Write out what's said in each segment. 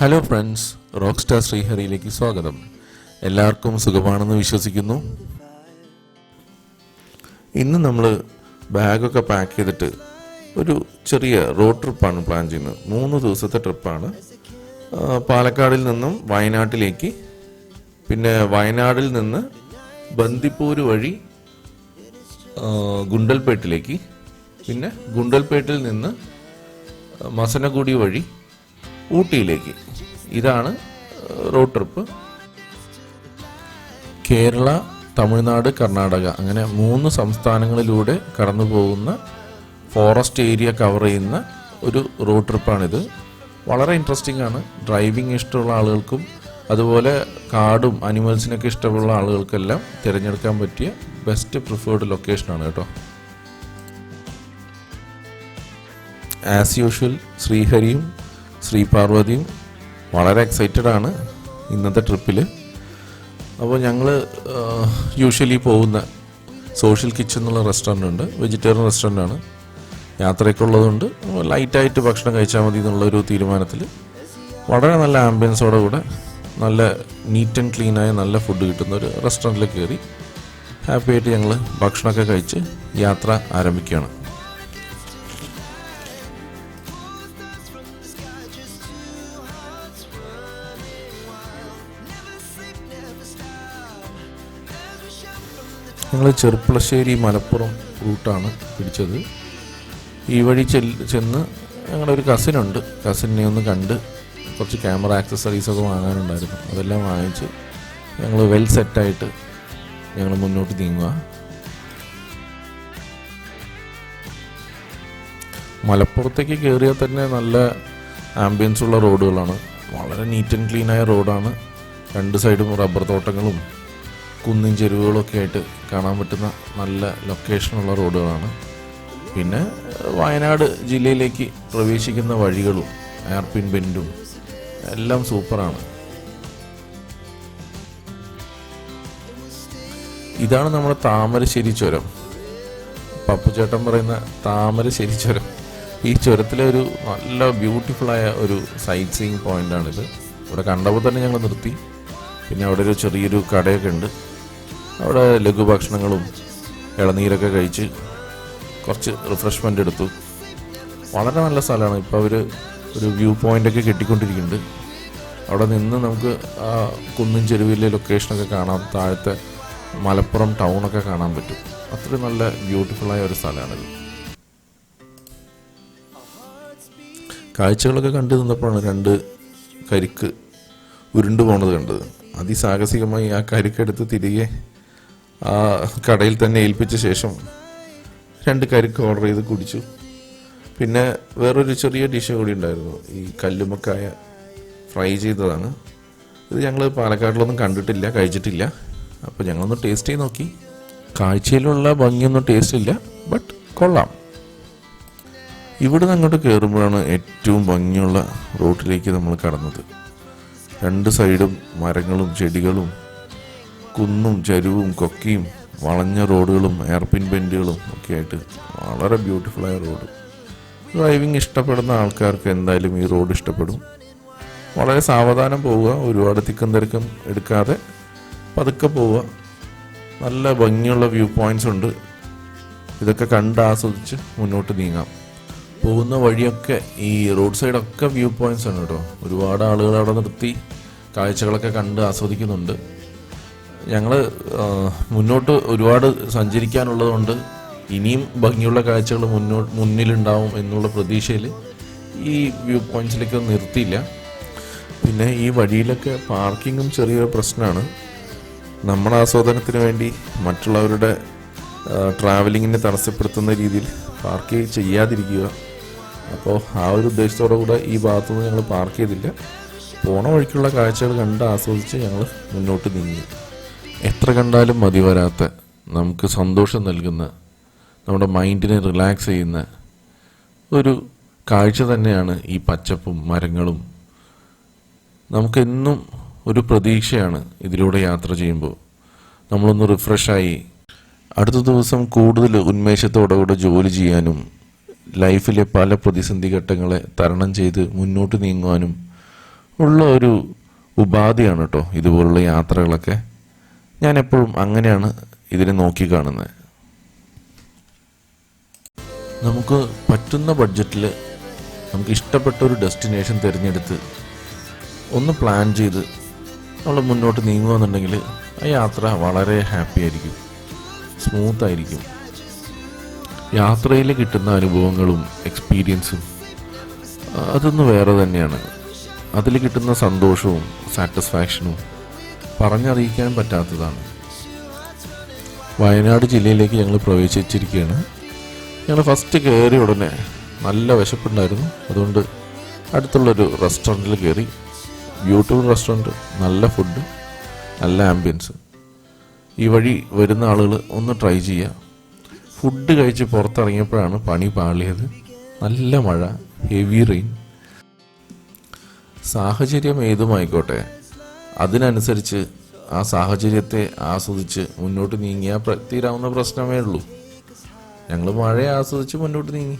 hello friends rock star ശ്രീഹരിയിലേക്ക് സ്വാഗതം. എല്ലാവർക്കും സുഖമാണെന്ന് വിശ്വസിക്കുന്നു. ഇന്ന് നമ്മൾ ബാഗൊക്കെ പാക്ക് ചെയ്തിട്ട് ഒരു ചെറിയ റോഡ് ട്രിപ്പാണ് പ്ലാൻ ചെയ്യുന്നത്. മൂന്ന് ദിവസത്തെ ട്രിപ്പാണ് പാലക്കാടിൽ നിന്നും വയനാട്ടിലേക്ക് പിന്നെ വയനാടിൽ നിന്ന് ബന്ദിപ്പൂര് വഴി ഗുണ്ടൽപേട്ടിലേക്ക് പിന്നെ ഗുണ്ടൽപേട്ടിൽ നിന്ന് മസനഗുഡി വഴി ഊട്ടിയിലേക്ക്. ഇതാണ് റോഡ് ട്രിപ്പ് കേരള തമിഴ്നാട് കർണാടക അങ്ങനെ മൂന്ന് സംസ്ഥാനങ്ങളിലൂടെ കടന്നു പോകുന്ന ഫോറസ്റ്റ് ഏരിയ കവർ ചെയ്യുന്ന ഒരു റോഡ് ട്രിപ്പാണിത് വളരെ ഇൻട്രസ്റ്റിംഗ് ആണ്. ഡ്രൈവിംഗ് ഇഷ്ടമുള്ള ആളുകൾക്കും അതുപോലെ കാടും അനിമൽസിനൊക്കെ ഇഷ്ടമുള്ള ആളുകൾക്കെല്ലാം തിരഞ്ഞെടുക്കാൻ പറ്റിയ ബെസ്റ്റ് പ്രിഫേർഡ് ലൊക്കേഷനാണ് കേട്ടോ. ആസ് യൂഷ്വൽ ശ്രീഹരിയും ശ്രീ പാർവതിയും വളരെ എക്സൈറ്റഡ് ആണ് ഇന്നത്തെ ട്രിപ്പിൽ അപ്പോൾ ഞങ്ങൾ യൂഷ്വലി പോകുന്ന സോഷ്യൽ കിച്ചൺ എന്നുള്ള റെസ്റ്റോറന്റ് ഉണ്ട്. വെജിറ്റേറിയൻ റെസ്റ്റോറന്റ് ആണ്. യാത്രയൊക്കെ ഉള്ളതുകൊണ്ട് ലൈറ്റായിട്ട് ഭക്ഷണം കഴിച്ചാൽ മതി എന്നുള്ളൊരു തീരുമാനത്തിൽ വളരെ നല്ല ആംബിയൻസോടെ കൂടെ നല്ല നീറ്റ് ആൻഡ് ക്ലീനായ നല്ല ഫുഡ് കിട്ടുന്ന ഒരു റെസ്റ്റോറന്റിൽ കയറി ഹാപ്പിയായിട്ട് ഞങ്ങൾ ഭക്ഷണമൊക്കെ കഴിച്ച് യാത്ര ആരംഭിക്കുകയാണ്. ഞങ്ങൾ ചെറുപ്പളശ്ശേരി മലപ്പുറം റൂട്ടാണ് പിടിച്ചത്. ഈ വഴി ചെന്ന് ഞങ്ങളുടെ ഒരു കസിനുണ്ട്. കസിനെ ഒന്ന് കണ്ട് കുറച്ച് ക്യാമറ ആക്സസറീസൊക്കെ വാങ്ങാനുണ്ടായിരുന്നു. അതെല്ലാം വാങ്ങിച്ച് ഞങ്ങൾ വെൽ സെറ്റായിട്ട് ഞങ്ങൾ മുന്നോട്ട് നീങ്ങുക. മലപ്പുറത്തേക്ക് കയറിയാൽ തന്നെ നല്ല ആംബിയൻസ് ഉള്ള റോഡുകളാണ്. വളരെ നീറ്റ് ആൻഡ് ക്ലീനായ റോഡാണ്. രണ്ട് സൈഡും റബ്ബർ തോട്ടങ്ങളും കുന്നിൻ ചെരുവുകളൊക്കെ ആയിട്ട് കാണാൻ പറ്റുന്ന നല്ല ലൊക്കേഷനുള്ള റോഡുകളാണ് പിന്നെ വയനാട് ജില്ലയിലേക്ക് പ്രവേശിക്കുന്ന വഴികളും എയർപിൻ ബെൻഡും എല്ലാം സൂപ്പറാണ്. ഇതാണ് നമ്മുടെ താമരശ്ശേരി ചുരം. പപ്പുചേട്ടൻ പറയുന്ന താമരശ്ശേരി ചുരം. ഈ ചുരത്തിലെ ഒരു നല്ല ബ്യൂട്ടിഫുൾ ആയ ഒരു സൈറ്റ് സീയിങ് പോയിന്റാണിത് ഇവിടെ കണ്ടപ്പോൾ തന്നെ ഞങ്ങൾ നിർത്തി. പിന്നെ അവിടെ ഒരു ചെറിയൊരു കടയൊക്കെ ഉണ്ട്. അവിടെ ലഘുഭക്ഷണങ്ങളും ഇളനീരൊക്കെ കഴിച്ച് കുറച്ച് റിഫ്രഷ്മെന്റ് എടുത്തു. വളരെ നല്ല സ്ഥലമാണ്. ഇപ്പോൾ അവർ ഒരു വ്യൂ പോയിന്റൊക്കെ കെട്ടിക്കൊണ്ടിരിക്കുന്നുണ്ട്. അവിടെ നിന്ന് നമുക്ക് ആ കുന്നും ചെരുവിലെ ലൊക്കേഷനൊക്കെ കാണാം. താഴത്തെ മലപ്പുറം ടൗണൊക്കെ കാണാൻ പറ്റും. അത്രയും നല്ല ബ്യൂട്ടിഫുള്ളായ ഒരു സ്ഥലമാണിത്. കാഴ്ചകളൊക്കെ കണ്ടു നിന്നപ്പോഴാണ് രണ്ട് കരിക്ക് ഉരുണ്ടു പോണത് കണ്ടത്. അതിസാഹസികമായി ആ കരിക്കെടുത്ത് തിരികെ ആ കടയിൽ തന്നെ ഏൽപ്പിച്ച ശേഷം രണ്ട് കരിക്ക് ഓർഡർ ചെയ്ത് കുടിച്ചു. പിന്നെ വേറൊരു ചെറിയ ഡിഷ് കൂടി ഉണ്ടായിരുന്നു. ഈ കല്ലുമക്കായ ഫ്രൈ ചെയ്തതാണ്. ഇത് ഞങ്ങൾ പാലക്കാട്ടിലൊന്നും കണ്ടിട്ടില്ല കഴിച്ചിട്ടില്ല. അപ്പോൾ ഞങ്ങളൊന്ന് ടേസ്റ്റ് ചെയ്ത് നോക്കി. കാഴ്ചയിലുള്ള ഭംഗിയൊന്നും ടേസ്റ്റ് ഇല്ല ബട്ട് കൊള്ളാം. ഇവിടുന്ന് അങ്ങോട്ട് കയറുമ്പോഴാണ് ഏറ്റവും ഭംഗിയുള്ള റോട്ടിലേക്ക് നമ്മൾ കടന്നത്. രണ്ട് സൈഡും മരങ്ങളും ചെടികളും കുന്നും ചരുവും കൊക്കയും വളഞ്ഞ റോഡുകളും എയർപിൻ ബെൻഡുകളും ഒക്കെ ആയിട്ട് വളരെ ബ്യൂട്ടിഫുള്ളായ റോഡ്. ഡ്രൈവിംഗ് ഇഷ്ടപ്പെടുന്ന ആൾക്കാർക്ക് എന്തായാലും ഈ റോഡ് ഇഷ്ടപ്പെടും. വളരെ സാവധാനം പോവുക ഒരുപാട് തിക്കും തിരക്കും എടുക്കാതെ പതുക്കെ പോവുക. നല്ല ഭംഗിയുള്ള വ്യൂ പോയിന്റ്സ് ഉണ്ട്. ഇതൊക്കെ കണ്ട് ആസ്വദിച്ച് മുന്നോട്ട് നീങ്ങാം. പോകുന്ന വഴിയൊക്കെ ഈ റോഡ് സൈഡൊക്കെ വ്യൂ പോയിന്റ്സ് ആണ് കേട്ടോ. ഒരുപാട് ആളുകൾ അവിടെ നിർത്തി കാഴ്ചകളൊക്കെ കണ്ട് ആസ്വദിക്കുന്നുണ്ട്. ഞങ്ങൾ മുന്നോട്ട് ഒരുപാട് സഞ്ചരിക്കാനുള്ളതുകൊണ്ട് ഇനിയും ഭംഗിയുള്ള കാഴ്ചകൾ മുന്നോ മുന്നിലുണ്ടാവും എന്നുള്ള പ്രതീക്ഷയിൽ ഈ വ്യൂ പോയിന്റ്സിലേക്ക് നിർത്തിയില്ല. പിന്നെ ഈ വഴിയിലൊക്കെ പാർക്കിങ്ങും ചെറിയൊരു പ്രശ്നമാണ് നമ്മുടെ ആസ്വാദനത്തിന് വേണ്ടി മറ്റുള്ളവരുടെ ട്രാവലിങ്ങിനെ തടസ്സപ്പെടുത്തുന്ന രീതിയിൽ പാർക്ക് ചെയ്യാതിരിക്കുക. അപ്പോൾ ആ ഒരു ഉദ്ദേശത്തോടു കൂടെ ഈ ഭാഗത്തുനിന്ന് ഞങ്ങൾ പാർക്ക് ചെയ്തില്ല. പോണ വഴിക്കുള്ള കാഴ്ചകൾ കണ്ട് ആസ്വദിച്ച് ഞങ്ങൾ മുന്നോട്ട് നീങ്ങി. എത്ര കണ്ടാലും മതി വരാത്ത നമുക്ക് സന്തോഷം നൽകുന്ന നമ്മുടെ മൈൻഡിനെ റിലാക്സ് ചെയ്യുന്ന ഒരു കാഴ്ച തന്നെയാണ് ഈ പച്ചപ്പും മരങ്ങളും. നമുക്കെന്നും ഒരു പ്രതീക്ഷയാണ് ഇതിലൂടെ യാത്ര ചെയ്യുമ്പോൾ. നമ്മളൊന്ന് റിഫ്രഷായി. അടുത്ത ദിവസം കൂടുതൽ ഉന്മേഷത്തോടെ കൂടെ ജോലി ചെയ്യാനും ലൈഫിലെ പല പ്രതിസന്ധി ഘട്ടങ്ങളെ തരണം ചെയ്ത് മുന്നോട്ട് നീങ്ങുവാനും ഉള്ള ഒരു ഉപാധിയാണ് കേട്ടോ ഇതുപോലുള്ള യാത്രകളൊക്കെ. ഞാൻ എപ്പോഴും അങ്ങനെയാണ് ഇതിനെ നോക്കി കാണുന്നത് നമുക്ക് പറ്റുന്ന ബഡ്ജറ്റിൽ നമുക്ക് ഇഷ്ടപ്പെട്ട ഒരു ഡെസ്റ്റിനേഷൻ തിരഞ്ഞെടുത്ത് ഒന്ന് പ്ലാൻ ചെയ്ത് നമ്മൾ മുന്നോട്ട് നീങ്ങുകയെന്നുണ്ടെങ്കിൽ ആ യാത്ര വളരെ ഹാപ്പി ആയിരിക്കും. സ്മൂത്ത് ആയിരിക്കും. യാത്രയിൽ കിട്ടുന്ന അനുഭവങ്ങളും എക്സ്പീരിയൻസും അതൊന്ന് വേറെ തന്നെയാണ്. അതിൽ കിട്ടുന്ന സന്തോഷവും സാറ്റിസ്ഫാക്ഷനും പറഞ്ഞറിയിക്കാൻ പറ്റാത്തതാണ്. വയനാട് ജില്ലയിലേക്ക് ഞങ്ങൾ പ്രവേശിച്ചിരിക്കുകയാണ്. ഞങ്ങൾ ഫസ്റ്റ് കയറിയ ഉടനെ നല്ല വിശപ്പുണ്ടായിരുന്നു. അതുകൊണ്ട് അടുത്തുള്ളൊരു റെസ്റ്റോറന്റിൽ കയറി ബ്യൂട്ടിഫുൾ റെസ്റ്റോറന്റ് നല്ല ഫുഡ് നല്ല ആംബിയൻസ് ഈ വഴി വരുന്ന ആളുകൾ ഒന്ന് ട്രൈ ചെയ്യുക. ഫുഡ് കഴിച്ച് പുറത്തിറങ്ങിയപ്പോഴാണ് പണി പാളിയത്. നല്ല മഴ ഹെവി റെയിൻ സാഹചര്യം ഏതുമായിക്കോട്ടെ. അതിനനുസരിച്ച് ആ സാഹചര്യത്തെ ആസ്വദിച്ച് മുന്നോട്ട് നീങ്ങിയാൽ തീരാവുന്ന പ്രശ്നമേ ഉള്ളൂ. ഞങ്ങൾ മഴയെ ആസ്വദിച്ച് മുന്നോട്ട് നീങ്ങി.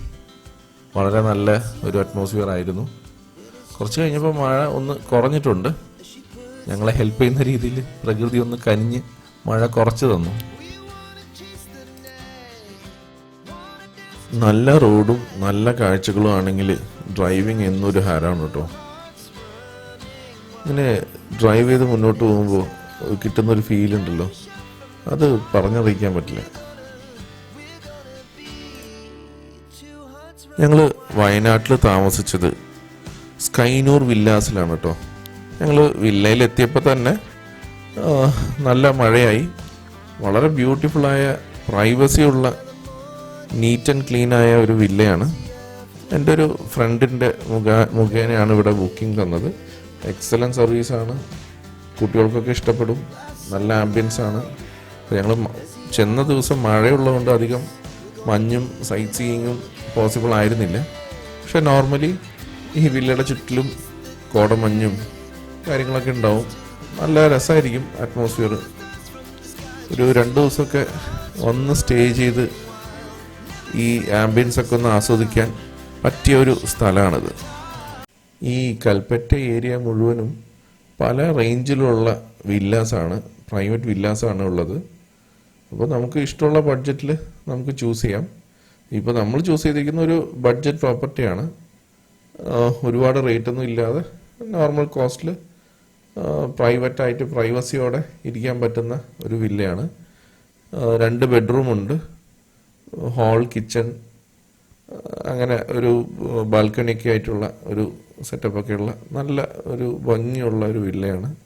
വളരെ നല്ല ഒരു അറ്റ്മോസ്ഫിയർ ആയിരുന്നു. കുറച്ച് കഴിഞ്ഞപ്പോൾ മഴ ഒന്ന് കുറഞ്ഞിട്ടുണ്ട്. ഞങ്ങളെ ഹെൽപ്പ് ചെയ്യുന്ന രീതിയിൽ പ്രകൃതി ഒന്ന് കനിഞ്ഞ് മഴ കുറച്ച് തന്നു. നല്ല റോഡും നല്ല കാഴ്ചകളും ആണെങ്കിൽ ഡ്രൈവിംഗ് എന്നൊരു ഹാരാണ് കേട്ടോ. ഇങ്ങനെ ഡ്രൈവ് ചെയ്ത് മുന്നോട്ട് പോകുമ്പോൾ കിട്ടുന്നൊരു ഫീൽ ഉണ്ടല്ലോ. അത് പറഞ്ഞറിയിക്കാൻ പറ്റില്ല. ഞങ്ങൾ വയനാട്ടിൽ താമസിച്ചത് സ്കൈനൂർ വില്ലാസിലാണ് കേട്ടോ ഞങ്ങൾ വില്ലയിലെത്തിയപ്പോൾ തന്നെ നല്ല മഴയായി. വളരെ ബ്യൂട്ടിഫുള്ളായ പ്രൈവസിയുള്ള നീറ്റ് ആൻഡ് ക്ലീനായ ഒരു വില്ലയാണ്. എന്റെ ഒരു ഫ്രണ്ടിന്റെ മുഖ മുഖേനയാണ് ഇവിടെ ബുക്കിംഗ് തന്നത്. എക്സലന്റ് സർവീസാണ്. കുട്ടികൾക്കൊക്കെ ഇഷ്ടപ്പെടും. നല്ല ആംബിയൻസ് ആണ് ഞങ്ങൾ ചെന്ന ദിവസം മഴയുള്ളതുകൊണ്ട് അധികം മഞ്ഞും സൈറ്റ് സീയിങ്ങും പോസിബിൾ ആയിരുന്നില്ല. പക്ഷെ നോർമലി ഈ വില്ലയുടെ ചുറ്റിലും കോടമഞ്ഞും കാര്യങ്ങളൊക്കെ ഉണ്ടാവും. നല്ല രസമായിരിക്കും അറ്റ്മോസ്ഫിയർ ഒരു രണ്ട് ദിവസമൊക്കെ ഒന്ന് സ്റ്റേ ചെയ്ത് ഈ ആംബിയൻസ് ഒക്കെ ഒന്ന് ആസ്വദിക്കാൻ പറ്റിയ ഒരു സ്ഥലമാണിത്. ഈ കൽപ്പറ്റ ഏരിയ മുഴുവനും പല റേഞ്ചിലുള്ള വില്ലാസാണ് പ്രൈവറ്റ് വില്ലാസാണ് ഉള്ളത്. അപ്പോൾ നമുക്ക് ഇഷ്ടമുള്ള ബഡ്ജറ്റിൽ നമുക്ക് ചൂസ് ചെയ്യാം. ഇപ്പോൾ നമ്മൾ ചൂസ് ചെയ്തിരിക്കുന്ന ഒരു ബഡ്ജറ്റ് പ്രോപ്പർട്ടിയാണ് ഒരുപാട് റേറ്റ് ഒന്നും ഇല്ലാതെ നോർമൽ കോസ്റ്റിൽ പ്രൈവറ്റ് ആയിട്ട് പ്രൈവസിയോടെ ഇരിക്കാൻ പറ്റുന്ന ഒരു വില്ലയാണ്. രണ്ട് ബെഡ്റൂം ഉണ്ട്. ഹാൾ കിച്ചൺ അങ്ങനെ ഒരു ബാൽക്കണിയൊക്കെ ആയിട്ടുള്ള ഒരു സെറ്റപ്പ് ഒക്കെ ഉള്ള നല്ല ഒരു ഭംഗിയുള്ള ഒരു വില്ലയാണ്.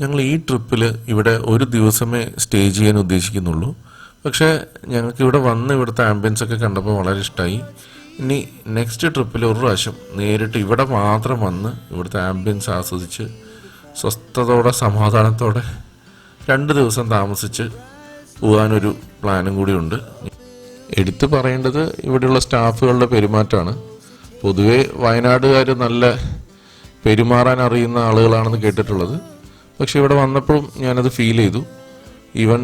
ഞങ്ങൾ ഈ ട്രിപ്പിൽ ഇവിടെ ഒരു ദിവസമേ സ്റ്റേ ചെയ്യാൻ ഉദ്ദേശിക്കുന്നുള്ളൂ. പക്ഷേ ഞങ്ങൾക്ക് ഇവിടെ വന്ന് ഇവിടുത്തെ ആംബിയൻസ് ഒക്കെ കണ്ടപ്പോൾ വളരെ ഇഷ്ടമായി ഇനി നെക്സ്റ്റ് ട്രിപ്പിൽ ഒരു പ്രാവശ്യം നേരിട്ട് ഇവിടെ മാത്രം വന്ന് ഇവിടുത്തെ ആംബിയൻസ് ആസ്വദിച്ച് സ്വസ്ഥതയോടെ സമാധാനത്തോടെ രണ്ട് ദിവസം താമസിച്ച് പോകാനൊരു പ്ലാനും കൂടിയുണ്ട്. എടുത്തു പറയേണ്ടത് ഇവിടെയുള്ള സ്റ്റാഫുകളുടെ പെരുമാറ്റമാണ്. പൊതുവേ വയനാടുകാർ നല്ല പെരുമാറാൻ അറിയുന്ന ആളുകളാണെന്ന് കേട്ടിട്ടുള്ളത്. പക്ഷെ ഇവിടെ വന്നപ്പോഴും ഞാനത് ഫീൽ ചെയ്തു. ഈവൻ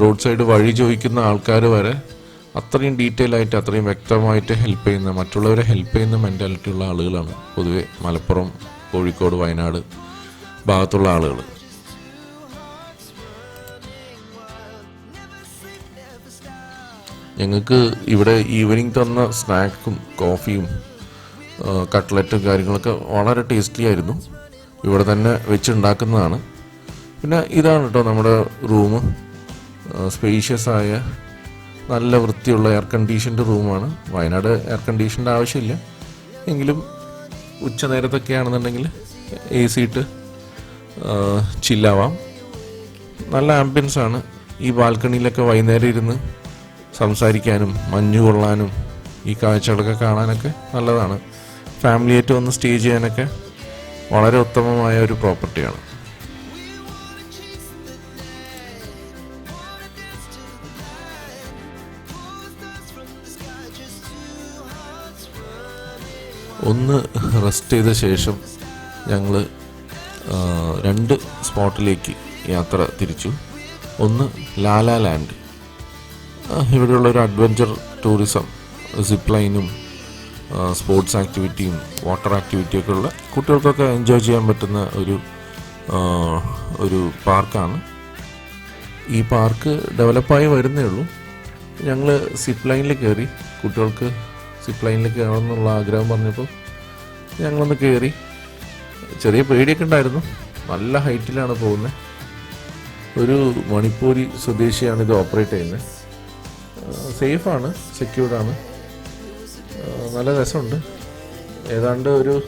റോഡ് സൈഡ് വഴി ചോദിക്കുന്ന ആൾക്കാർ വരെ അത്രയും ഡീറ്റെയിൽ ആയിട്ട് അത്രയും വ്യക്തമായിട്ട് ഹെൽപ്പ് ചെയ്യുന്ന മറ്റുള്ളവരെ ഹെൽപ്പ് ചെയ്യുന്ന മെന്റാലിറ്റി ഉള്ള ആളുകളാണ് പൊതുവെ മലപ്പുറം കോഴിക്കോട് വയനാട് ഭാഗത്തുള്ള ആളുകൾ ഞങ്ങൾക്ക് ഇവിടെ ഈവനിങ് തന്ന സ്നാക്കും കോഫിയും കട്ട്ലറ്റും കാര്യങ്ങളൊക്കെ വളരെ ടേസ്റ്റി ആയിരുന്നു. ഇവിടെ തന്നെ വെച്ചുണ്ടാക്കുന്നതാണ്. പിന്നെ ഇതാണ് കേട്ടോ നമ്മുടെ റൂം സ്പേഷ്യസ് ആയ നല്ല വൃത്തിയുള്ള എയർ കണ്ടീഷൻഡ് റൂമാണ് വയനാട് എയർ കണ്ടീഷന്റെ ആവശ്യമില്ല. എങ്കിലും ഉച്ച നേരത്തൊക്കെ ആണെന്നുണ്ടെങ്കിൽ എ സി ഇട്ട് ചില്ലാവാം നല്ല ആംബിയൻസ് ആണ്. ഈ ബാൽക്കണിയിലൊക്കെ വൈകുന്നേരം ഇരുന്ന് സംസാരിക്കാനും മഞ്ഞു കൊള്ളാനും ഈ കാഴ്ചകളൊക്കെ കാണാനൊക്കെ നല്ലതാണ്. ഫാമിലിയായിട്ട് വന്ന് സ്റ്റേ ചെയ്യാനൊക്കെ വളരെ ഉത്തമമായ ഒരു പ്രോപ്പർട്ടിയാണ് ഒന്ന് റെസ്റ്റ് ചെയ്ത ശേഷം ഞങ്ങൾ രണ്ട് സ്പോട്ടിലേക്ക് യാത്ര തിരിച്ചു. ഒന്ന് ലാലാ ലാൻഡ് ഇവിടെയുള്ള ഒരു അഡ്വഞ്ചർ ടൂറിസം സിപ്പ് ലൈനും സ്പോർട്സ് ആക്ടിവിറ്റിയും വാട്ടർ ആക്ടിവിറ്റിയൊക്കെ ഉള്ള കുട്ടികൾക്കൊക്കെ എൻജോയ് ചെയ്യാൻ പറ്റുന്ന ഒരു ഒരു പാർക്കാണ് ഈ പാർക്ക് ഡെവലപ്പായി വരുന്നേ ഉള്ളൂ. ഞങ്ങൾ സിപ്പ് ലൈനിൽ കയറി കുട്ടികൾക്ക് സിപ്പ് ലൈനിൽ കയറണം എന്നുള്ള ആഗ്രഹം പറഞ്ഞപ്പോൾ ഞങ്ങളൊന്ന് കയറി ചെറിയ പേടിയൊക്കെ ഉണ്ടായിരുന്നു. നല്ല ഹൈറ്റിലാണ് പോകുന്നത് ഒരു മണിപ്പൂരി സ്വദേശിയാണ് ഇത് ഓപ്പറേറ്റ് ചെയ്യുന്നത് സേഫാണ് സെക്യൂർഡാണ്. നല്ല രസമുണ്ട്. ഏതാണ്ട് ഒരു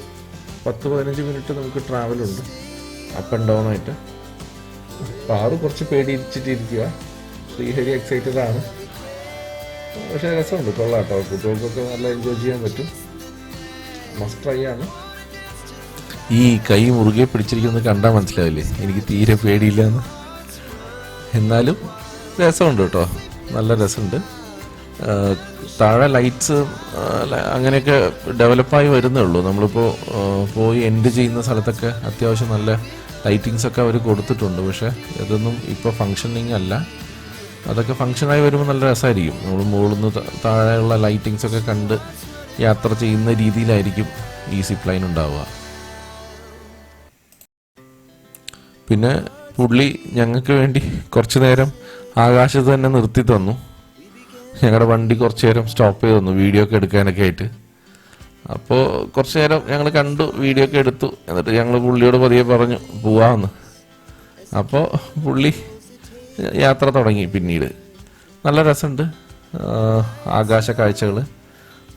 പത്ത് പതിനഞ്ച് മിനിറ്റ് നമുക്ക് ട്രാവലുണ്ട്. അപ്പ് ആൻഡ് ഡൗൺ ആയിട്ട്. പാറു കുറച്ച് പേടിച്ചിട്ടിരിക്കുക ശ്രീഹരി എക്സൈറ്റഡ് ആണ്. പക്ഷേ രസമുണ്ട്. കൊള്ളാം കേട്ടോ കുട്ടികൾക്കൊക്കെ നല്ല എൻജോയ് ചെയ്യാൻ പറ്റും. മസ്റ്റ് ട്രൈ ആണ്. ഈ കൈ മുറുകെ പിടിച്ചിരിക്കുന്നത് കണ്ടാൽ മനസ്സിലാവില്ലേ? എനിക്ക് തീരെ പേടിയില്ല എന്ന് എന്നാലും രസമുണ്ട് കേട്ടോ. നല്ല രസമുണ്ട്. താഴെ ലൈറ്റ്സ് അങ്ങനെയൊക്കെ ഡെവലപ്പായി വരുന്നേ ഉള്ളൂ. നമ്മളിപ്പോൾ പോയി എൻഡ് ചെയ്യുന്ന സ്ഥലത്തൊക്കെ അത്യാവശ്യം നല്ല ലൈറ്റിങ്സ് ഒക്കെ അവർ കൊടുത്തിട്ടുണ്ട്. പക്ഷേ ഇതൊന്നും ഇപ്പോൾ ഫങ്ഷനിങ് അല്ല. അതൊക്കെ ഫങ്ഷനായി വരുമ്പോൾ നല്ല രസമായിരിക്കും നമ്മൾ മുകളിൽ നിന്ന് താഴെയുള്ള ലൈറ്റിങ്സ് ഒക്കെ കണ്ട് യാത്ര ചെയ്യുന്ന രീതിയിലായിരിക്കും ഈ സിപ്പ് ലൈൻ ഉണ്ടാവുക. പിന്നെ പുള്ളി ഞങ്ങൾക്ക് വേണ്ടി കുറച്ച് നേരം ആകാശത്ത് തന്നെ നിർത്തി തന്നു. ഞങ്ങളുടെ വണ്ടി കുറച്ച് നേരം സ്റ്റോപ്പ് ചെയ്ത് തന്നു വീഡിയോ ഒക്കെ എടുക്കാനൊക്കെ ആയിട്ട്. അപ്പോൾ കുറച്ച് നേരം ഞങ്ങൾ കണ്ടു വീഡിയോ ഒക്കെ എടുത്തു. എന്നിട്ട് ഞങ്ങൾ പുള്ളിയോട് പതിയെ പറഞ്ഞു പോവാമെന്ന് അപ്പോൾ പുള്ളി യാത്ര തുടങ്ങി പിന്നീട്. നല്ല രസമുണ്ട് ആകാശ കാഴ്ചകൾ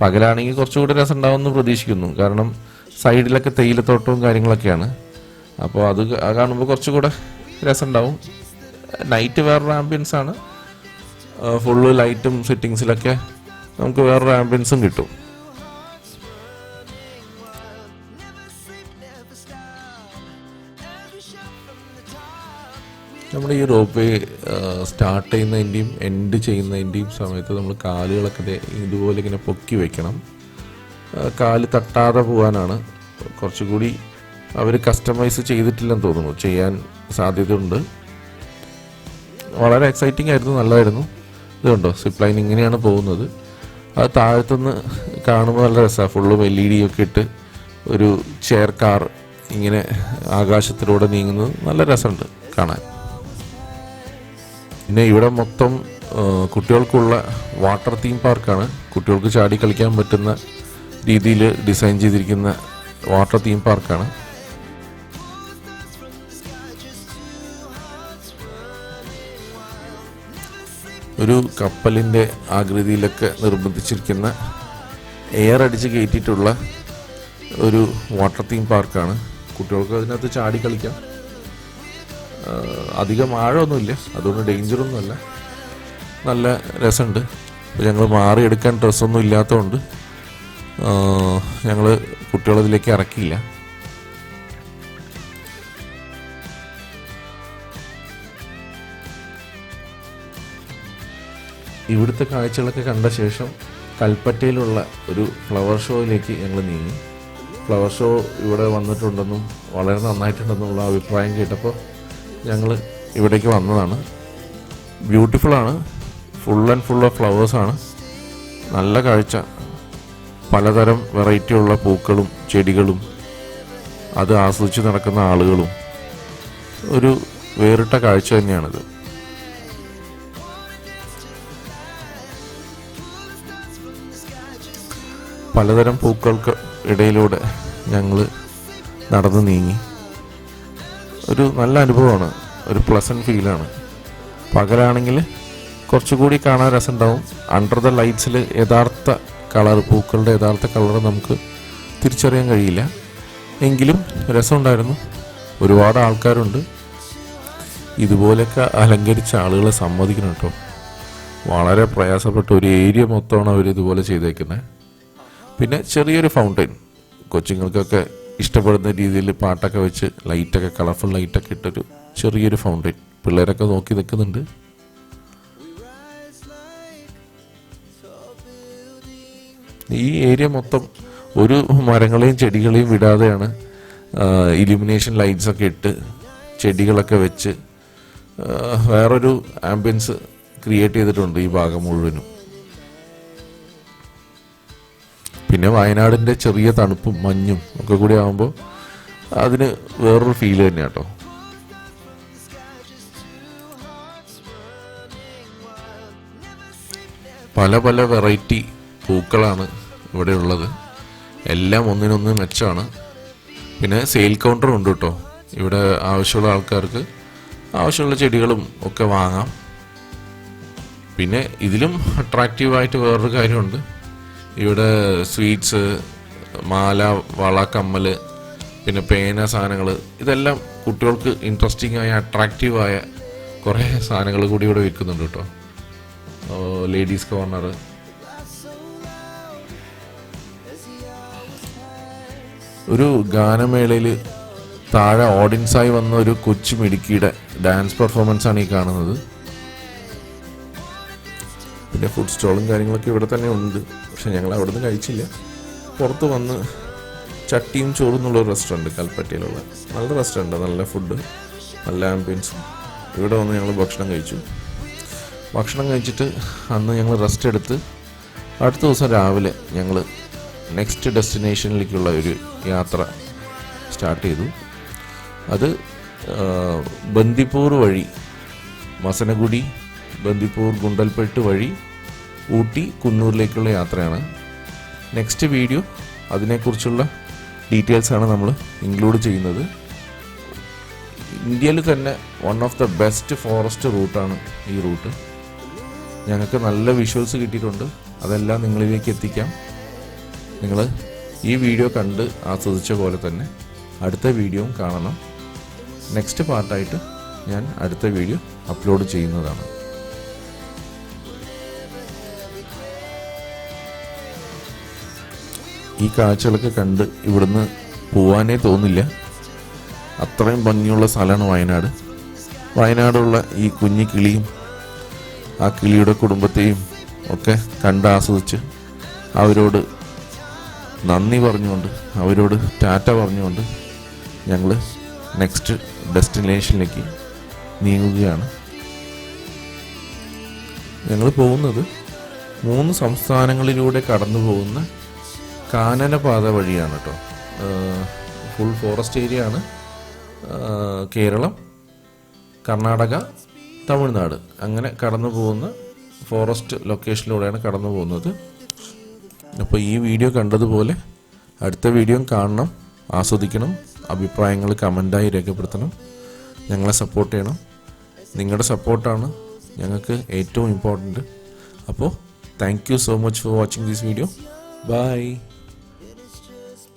പകലാണെങ്കിൽ കുറച്ചുകൂടി രസം ഉണ്ടാവുമെന്ന് പ്രതീക്ഷിക്കുന്നു. കാരണം സൈഡിലൊക്കെ തേയിലത്തോട്ടവും കാര്യങ്ങളൊക്കെയാണ്. അപ്പോൾ അത് കാണുമ്പോൾ കുറച്ചുകൂടെ രസമുണ്ടാവും നൈറ്റ് വേറൊരു ആംബിയൻസ് ആണ്. ഫുള്ള് ലൈറ്റും സെറ്റിങ്സിലൊക്കെ നമുക്ക് വേറൊരു ആംബിയൻസും കിട്ടും. നമ്മുടെ ഈ റോപ്പ് വേ സ്റ്റാർട്ട് ചെയ്യുന്നതിന്റെയും എൻഡ് ചെയ്യുന്നതിന്റെയും സമയത്ത് നമ്മൾ കാലുകളൊക്കെ ഇതുപോലെ ഇങ്ങനെ പൊക്കി വെക്കണം. കാൽ തട്ടാതെ പോകാനാണ്. കുറച്ചുകൂടി അവർ കസ്റ്റമൈസ് ചെയ്തിട്ടില്ലെന്ന് തോന്നുന്നു. ചെയ്യാൻ സാധ്യതയുണ്ട്. വളരെ എക്സൈറ്റിംഗ് ആയിരുന്നു നല്ലതായിരുന്നു. ഇതുണ്ടോ സിപ്പ് ലൈൻ ഇങ്ങനെയാണ് പോകുന്നത്. അത് താഴത്തുനിന്ന് കാണുമ്പോൾ നല്ല രസമാണ് ഫുള്ളും എൽ ഇ ഡി ഒക്കെ ഇട്ട് ഒരു ചെയർ കാർ ഇങ്ങനെ ആകാശത്തിലൂടെ നീങ്ങുന്നത് നല്ല രസമുണ്ട് കാണാൻ. പിന്നെ ഇവിടെ മൊത്തം കുട്ടികൾക്കുള്ള വാട്ടർ തീം പാർക്കാണ് കുട്ടികൾക്ക് ചാടി കളിക്കാൻ പറ്റുന്ന രീതിയിൽ ഡിസൈൻ ചെയ്തിരിക്കുന്ന വാട്ടർ തീം പാർക്കാണ് ഒരു കപ്പലിന്റെ ആകൃതിയിലൊക്കെ നിർബന്ധിച്ചിരിക്കുന്ന എയർ അടിച്ച് കയറ്റിയിട്ടുള്ള ഒരു വാട്ടർ തീം പാർക്കാണ് കുട്ടികൾക്ക് അതിനകത്ത് ചാടി കളിക്കാം. അധികം ആഴമൊന്നുമില്ല. അതുകൊണ്ട് ഡേഞ്ചറൊന്നുമല്ല നല്ല രസമുണ്ട്. ഞങ്ങൾ മാറിയെടുക്കാൻ ഡ്രസ്സൊന്നും ഇല്ലാത്തതുകൊണ്ട് ഞങ്ങൾ കുട്ടികളതിലേക്ക് ഇറക്കിയില്ല. ഇവിടുത്തെ കാഴ്ചകളൊക്കെ കണ്ട ശേഷം കൽപ്പറ്റയിലുള്ള ഒരു ഫ്ലവർ ഷോയിലേക്ക് ഞങ്ങൾ നീങ്ങി. ഫ്ലവർ ഷോ ഇവിടെ വന്നിട്ടുണ്ടെന്നും വളരെ നന്നായിട്ടുണ്ടെന്നുള്ള അഭിപ്രായം കേട്ടപ്പോൾ ഞങ്ങൾ ഇവിടേക്ക് വന്നതാണ്. ബ്യൂട്ടിഫുള്ളാണ് ഫുൾ ആൻഡ് ഫുൾ ഓഫ് ഫ്ലവേഴ്സാണ് നല്ല കാഴ്ച. പലതരം വെറൈറ്റി ഉള്ള പൂക്കളും ചെടികളും അത് ആസ്വദിച്ച് നടക്കുന്ന ആളുകളും. ഒരു വേറിട്ട കാഴ്ച തന്നെയാണിത്. പലതരം പൂക്കൾക്ക് ഇടയിലൂടെ ഞങ്ങൾ നടന്നു നീങ്ങി. ഒരു നല്ല അനുഭവമാണ്. ഒരു പ്ലസന്റ് ഫീലാണ് പകലാണെങ്കിൽ കുറച്ചുകൂടി കാണാൻ രസമുണ്ടാവും. അണ്ടർ ദ ലൈറ്റ്സിൽ യഥാർത്ഥ കളർ പൂക്കളുടെ യഥാർത്ഥ കളർ നമുക്ക് തിരിച്ചറിയാൻ കഴിയില്ല. എങ്കിലും രസമുണ്ടായിരുന്നു. ഒരുപാട് ആൾക്കാരുണ്ട്. ഇതുപോലെയൊക്കെ അലങ്കരിച്ച ആളുകളെ സമ്മതിക്കണം കേട്ടോ. വളരെ പ്രയാസപ്പെട്ട ഒരു ഏരിയ മൊത്തമാണ് അവർ ഇതുപോലെ ചെയ്തേക്കുന്നത് പിന്നെ ചെറിയൊരു ഫൗണ്ടൈൻ കൊച്ചുങ്ങൾക്കൊക്കെ ഇഷ്ടപ്പെടുന്ന രീതിയിൽ പാട്ടൊക്കെ വെച്ച് ലൈറ്റൊക്കെ കളർഫുൾ ലൈറ്റൊക്കെ ഇട്ടൊരു ചെറിയൊരു ഫൗണ്ടൈൻ പിള്ളേരൊക്കെ നോക്കി നിൽക്കുന്നുണ്ട്. ഈ ഏരിയ മൊത്തം ഒരു മരങ്ങളെയും ചെടികളെയും വിടാതെയാണ് ഇലുമിനേഷൻ ലൈറ്റ്സ് ഒക്കെ ഇട്ട് ചെടികളൊക്കെ വെച്ച് വേറൊരു ആംബിയൻസ് ക്രിയേറ്റ് ചെയ്തിട്ടുണ്ട് ഈ ഭാഗം മുഴുവനും. പിന്നെ വയനാടിന്റെ ചെറിയ തണുപ്പും മഞ്ഞും ഒക്കെ കൂടി ആകുമ്പോൾ അതിന് വേറൊരു ഫീൽ തന്നെയാണ് കേട്ടോ പല പല വെറൈറ്റി പൂക്കളാണ് ഇവിടെ ഉള്ളത്. എല്ലാം ഒന്നിനൊന്ന് മെച്ചമാണ് പിന്നെ സെയിൽ കൗണ്ടറും ഉണ്ട് കേട്ടോ ഇവിടെ ആവശ്യമുള്ള ആൾക്കാർക്ക് ആവശ്യമുള്ള ചെടികളും ഒക്കെ വാങ്ങാം. പിന്നെ ഇതിലും അട്രാക്റ്റീവായിട്ട് വേറൊരു കാര്യമുണ്ട്. ഇവിടെ സ്വീറ്റ്സ് മാല വള കമ്മൽ പിന്നെ പേന സാധനങ്ങൾ ഇതെല്ലാം കുട്ടികൾക്ക് ഇൻട്രസ്റ്റിംഗ് ആയ അട്രാക്റ്റീവായ കുറേ സാധനങ്ങൾ കൂടി ഇവിടെ വിൽക്കുന്നുണ്ട് കേട്ടോ. ലേഡീസ് കോർണർ ഒരു ഗാനമേളയിൽ താഴെ ഓഡിയൻസായി വന്ന ഒരു കൊച്ചു മിടുക്കിയുടെ ഡാൻസ് പെർഫോമൻസ് ആണ് ഈ കാണുന്നത്. പിന്നെ ഫുഡ് സ്റ്റോളും കാര്യങ്ങളൊക്കെ ഇവിടെ തന്നെ ഉണ്ട്. പക്ഷെ ഞങ്ങൾ അവിടെ നിന്ന് കഴിച്ചില്ല. പുറത്ത് വന്ന് ചട്ടിയും ചോറും എന്നുള്ള റെസ്റ്റോറന്റ് കൽപ്പറ്റയിലുള്ള. നല്ല റെസ്റ്റോറന്റ് നല്ല ഫുഡ് നല്ല ആംബിയൻസും ഇവിടെ വന്ന് ഞങ്ങൾ ഭക്ഷണം കഴിച്ചു. ഭക്ഷണം കഴിച്ചിട്ട് അന്ന് ഞങ്ങൾ റെസ്റ്റ് എടുത്ത് അടുത്ത ദിവസം രാവിലെ ഞങ്ങൾ നെക്സ്റ്റ് ഡെസ്റ്റിനേഷനിലേക്കുള്ള ഒരു യാത്ര സ്റ്റാർട്ട് ചെയ്തു. അത് ബന്ദിപ്പൂർ വഴി മസനഗുഡി ബന്ദിപ്പൂർ ഗുണ്ടൽപ്പെട്ട് വഴി ഊട്ടി കുന്നൂരിലേക്കുള്ള യാത്രയാണ്. നെക്സ്റ്റ് വീഡിയോ അതിനെക്കുറിച്ചുള്ള ഡീറ്റെയിൽസ് ആണ് നമ്മൾ ഇൻക്ലൂഡ് ചെയ്യുന്നത്. ഇന്ത്യയിൽ തന്നെ one of the best forest റൂട്ടാണ് ഈ റൂട്ട് ഞങ്ങൾക്ക് നല്ല വിഷ്വൽസ് കിട്ടിയിട്ടുണ്ട്. അതെല്ലാം നിങ്ങളിലേക്ക് എത്തിക്കാം. നിങ്ങൾ ഈ വീഡിയോ കണ്ട് ആസ്വദിച്ച പോലെ തന്നെ അടുത്ത വീഡിയോയും കാണണം. നെക്സ്റ്റ് പാർട്ടായിട്ട് ഞാൻ അടുത്ത വീഡിയോ അപ്ലോഡ് ചെയ്യുന്നതാണ്. ഈ കാഴ്ചകളൊക്കെ കണ്ട് ഇവിടുന്ന് പോവാനേ തോന്നില്ല. അത്രയും ഭംഗിയുള്ള സ്ഥലമാണ് വയനാട്. വയനാടുള്ള ഈ കുഞ്ഞു കിളിയും ആ കിളിയുടെ കുടുംബത്തെയും ഒക്കെ കണ്ട് ആസ്വദിച്ച് അവരോട് നന്ദി പറഞ്ഞുകൊണ്ട് അവരോട് ടാറ്റ പറഞ്ഞുകൊണ്ട് ഞങ്ങൾ നെക്സ്റ്റ് ഡെസ്റ്റിനേഷനിലേക്ക് നീങ്ങുകയാണ്. ഞങ്ങൾ പോകുന്നത് മൂന്ന് സംസ്ഥാനങ്ങളിലൂടെ കടന്നു പോകുന്ന കാനനപാത വഴിയാണ് കേട്ടോ ഫുൾ ഫോറസ്റ്റ് ഏരിയ ആണ്. കേരളം കർണാടക തമിഴ്നാട്. അങ്ങനെ കടന്നു പോകുന്ന ഫോറസ്റ്റ് ലൊക്കേഷനിലൂടെയാണ് കടന്നു പോകുന്നത്. അപ്പോൾ ഈ വീഡിയോ കണ്ടതുപോലെ അടുത്ത വീഡിയോ കാണണം ആസ്വദിക്കണം അഭിപ്രായങ്ങൾ കമന്റായി രേഖപ്പെടുത്തണം ഞങ്ങളെ സപ്പോർട്ട് ചെയ്യണം. നിങ്ങളുടെ സപ്പോർട്ടാണ് ഞങ്ങൾക്ക് ഏറ്റവും ഇമ്പോർട്ടന്റ് അപ്പോൾ thank you so much for watching this video bye